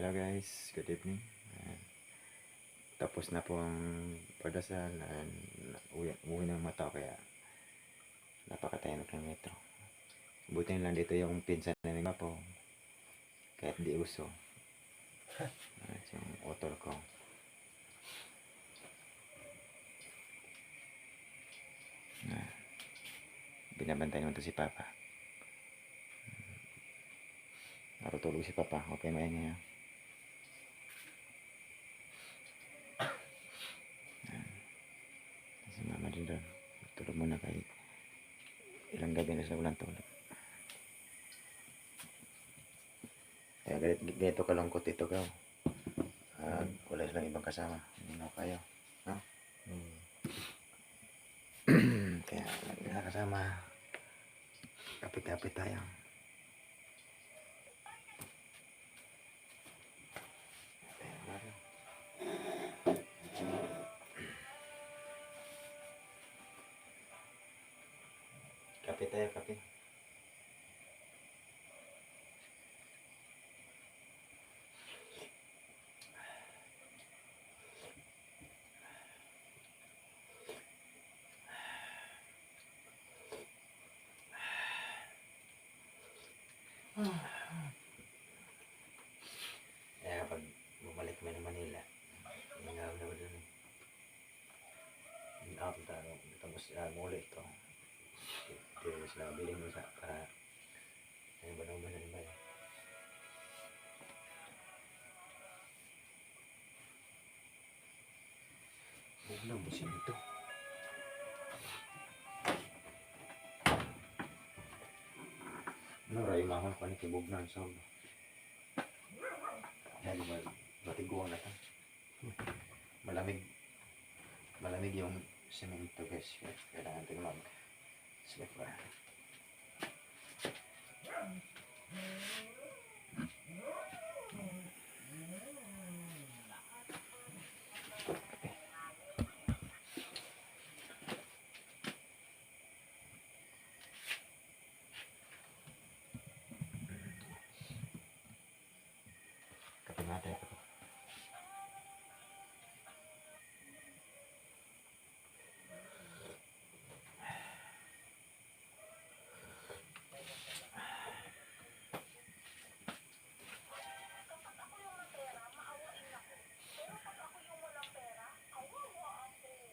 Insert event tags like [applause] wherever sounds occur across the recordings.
Hello guys, good evening. Ayan. Tapos na po ang pagdasal. Ayan, uwi, uwi ng mata kaya napakatahimik ng metro. Buti lang dito yung pinsan na nila po. Kahit di uso. [laughs] Ayan, yung otol ko. Na, binabantay naman to si Papa. Natutulog si Papa. Okay, maingay ha. Ayan. Si Mama din doon. Tulog muna kay ilang gabi na sila walang tulog. Kaya ganito, ganito kalungkot ito ka. Ah, wala silang ibang kasama. Hindi na kayo. No? [clears throat] Kaya nakasama. Kapit-kapit tayo. Kape tayo, kape. Kaya pag bumalik kami ng Manila, ingaw na doon eh. In-out na tayo. Tapos uh, muli ito. Ito sila bilhin mo sa para ano ba naman ano ba yun? Huwag na busin ito. Ano ray mahal pa ni kibog na ang sound. Yan ba batiguan na ta. Malamig malamig yung semento guys. Kailangan natin mag slipper. Kape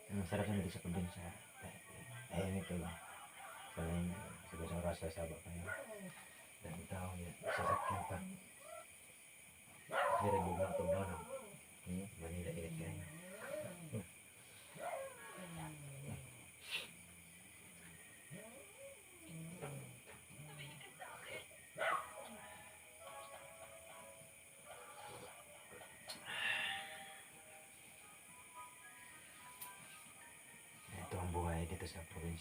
Ang sarap na dito sa probinsya. Tahimik kayo. Saling siguro sa oras sa saba kayo. Dan tao. Sasakyan pa. Kaya ang buhay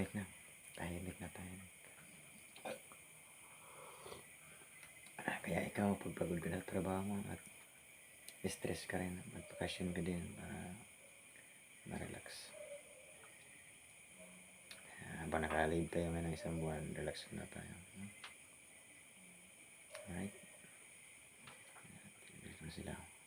Napakatahimik na. Tahimik na tahimik. Ah, Kaya ikaw, pag pagod ka na trabaho mo at stress ka rin, magpakasyon ka din para ma-relax. Habang nakalive tayo ngayon ng isang buwan, relax na tayo. Alright? Dito na sila.